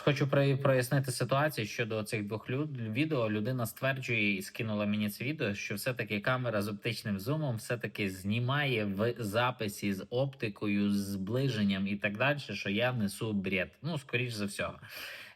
Хочу прояснити ситуацію щодо цих двох люд... відео. Людина стверджує і скинула мені це відео, що все-таки камера з оптичним зумом все-таки знімає в записі з оптикою, з зближенням і так далі, що я несу бред. Ну, скоріш за всього.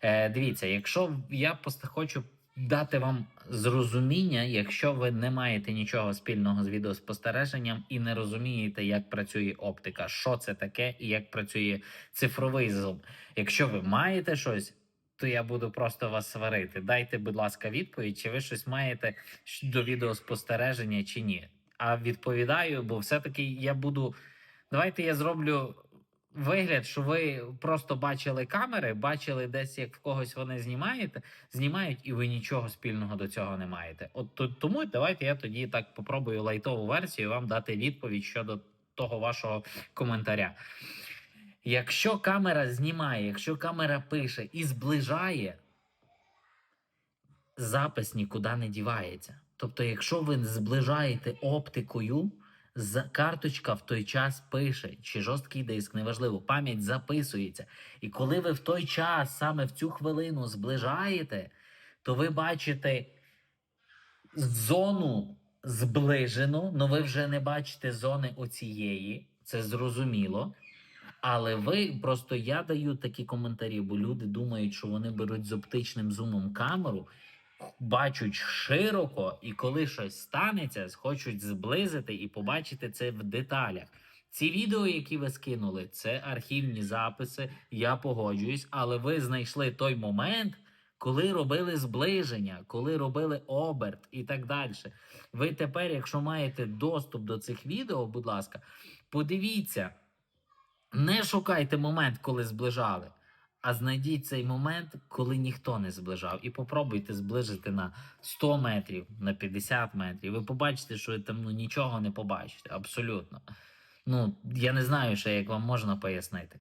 Е, дивіться, якщо я просто хочу дати вам зрозуміння, якщо ви не маєте нічого спільного з відеоспостереженням і не розумієте, як працює оптика, що це таке і як працює цифровий зум. Якщо ви маєте щось, то я буду просто вас сварити. Дайте, будь ласка, відповідь, чи ви щось маєте до відеоспостереження, чи ні. А відповідаю, бо все-таки я буду. Давайте я зроблю вигляд, що ви просто бачили камери, бачили десь, як в когось вони знімаєте, знімають, і ви нічого спільного до цього не маєте. От то- тому давайте я тоді так попробую лайтову версію вам дати відповідь щодо того вашого коментаря. Якщо камера знімає, якщо камера пише і зближає, запис нікуди не дівається. Тобто, якщо ви зближаєте оптикою, карточка в той час пише, чи жорсткий диск, неважливо, пам'ять записується. І коли ви в той час, саме в цю хвилину, зближаєте, то ви бачите зону зближену, але ви вже не бачите зони оцієї, це зрозуміло. Але ви просто я даю такі коментарі, бо люди думають, що вони беруть з оптичним зумом камеру, бачать широко, і коли щось станеться, хочуть зблизити і побачити це в деталях. Ці відео, які ви скинули, це архівні записи. Я погоджуюсь, але ви знайшли той момент, коли робили зближення, коли робили оберт і так далі. Ви тепер, якщо маєте доступ до цих відео, будь ласка, подивіться. Не шукайте момент, коли зближали, а знайдіть цей момент, коли ніхто не зближав. І попробуйте зближити на 100 метрів, на 50 метрів. Ви побачите, що ви там ну, нічого не побачите. Абсолютно. Ну, я не знаю ще, як вам можна пояснити.